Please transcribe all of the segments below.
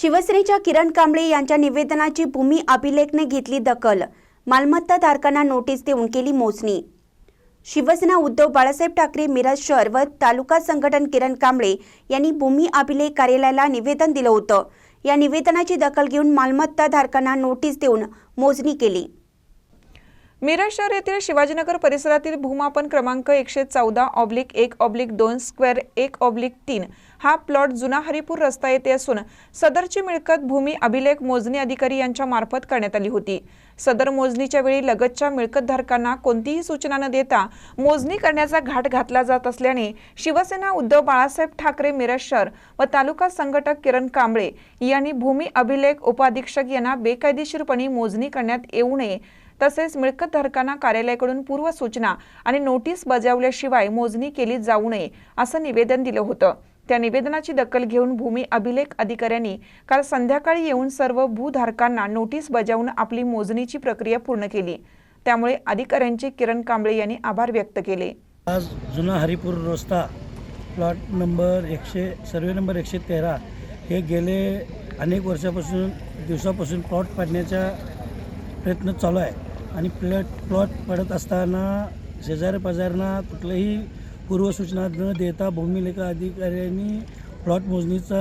शिवसेनेच्या किरण कांबळे यांच्या निवेदनाची भूमी अभिलेखने घेतली दखल. मालमत्ता धारकांना नोटीस देऊन केली मोजणी. शिवसेना उद्धव बाळासाहेब ठाकरे मिरज शहर व तालुका संघटन किरण कांबळे यांनी भूमी अभिलेख कार्यालयाला निवेदन दिलं होतं. या निवेदनाची दखल घेऊन मालमत्ता धारकांना नोटीस देऊन मोजणी केली. मिरज शहर येथील शिवाजीनगर परिसरातील भूमापन क्रमांक एकशे चौदा ऑब्लिक एक ऑब्लिक दोन स्क्वेअर एक ऑब्लिक तीन हा प्लॉट जुना हरिपूर रस्ता येथे असून सदरची मिळकत भूमी अभिलेख मोजणी अधिकारी यांच्या मार्फत करण्यात आली होती. सदर मोजणीच्या वेळी लगतच्या मिळकतधारकांना कोणतीही सूचना न देता मोजणी करण्याचा घाट घातला जात असल्याने शिवसेना उद्धव बाळासाहेब ठाकरे मिरज शहर व तालुका संघटक किरण कांबळे यांनी भूमी अभिलेख उपाधीक्षक यांना बेकायदेशीरपणे मोजणी करण्यात येऊ नये तसेच मिळकतधारकांना कार्यालयाकडून पूर्व सूचना आणि नोटीस बजावल्याशिवाय मोजणी केली जाऊ नये असं निवेदन दिलं होतं. त्या निवेदनाची दखल घेऊन भूमी अभिलेख अधिकाऱ्यांनी काल संध्याकाळी येऊन सर्व भूधारकांना नोटीस बजावून आपली मोजणीची प्रक्रिया पूर्ण केली. त्यामुळे अधिकाऱ्यांचे किरण कांबळे यांनी आभार व्यक्त केले. आज जुना हरिपूर रस्ता प्लॉट नंबर एकशे सर्वे नंबर एकशे तेरा हे गेले अनेक वर्षापासून दिवसापासून प्लॉट पाडण्याचा प्रयत्न चालू आहे. आणि प्लॉट प्लॉट पडत असताना शेजारी पाजाऱ्यांना कुठलंही पूर्वसूचना न देता भूमिलेखा अधिकाऱ्यांनी प्लॉट मोजणीचा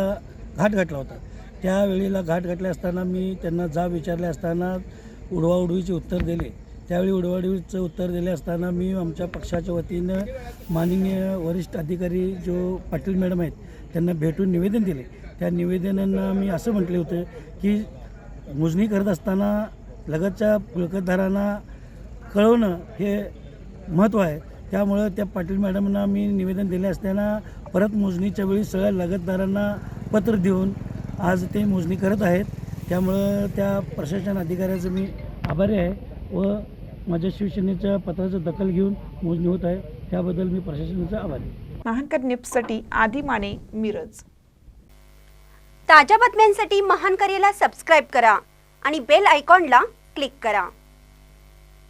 घाट घातला होता. त्यावेळेला घाट घातले असताना मी त्यांना जा विचारले असताना उडवाउडवीचे उत्तर दिले. त्यावेळी उडवाउडवीचं उत्तर दिले असताना मी आमच्या पक्षाच्या वतीनं माननीय वरिष्ठ अधिकारी जो पाटील मॅडम आहेत त्यांना भेटून निवेदन दिले. त्या निवेदनांना मी असं म्हटले होतं की मोजणी करत असताना लगतच्या मिळकतदारांना कळवणं हे महत्त्व आहे. त्यामुळं त्या पाटील मॅडमना मी निवेदन दिले असताना परत मोजणीच्या वेळी सगळ्या लगतदारांना पत्र देऊन आज ते मोजणी करत आहेत. त्यामुळं त्या प्रशासन अधिकाऱ्याचं मी आभारी आहे व माझ्या शिवसेनेच्या पत्राचं दखल घेऊन मोजणी होत आहे. त्याबद्दल मी प्रशासनाचा आभारी आहे. महानकर निप्ससाठी आधी माने मिरज. ताज्या बातम्यांसाठी महान सबस्क्राईब करा आणि बेल आयकॉनला क्लिक करा.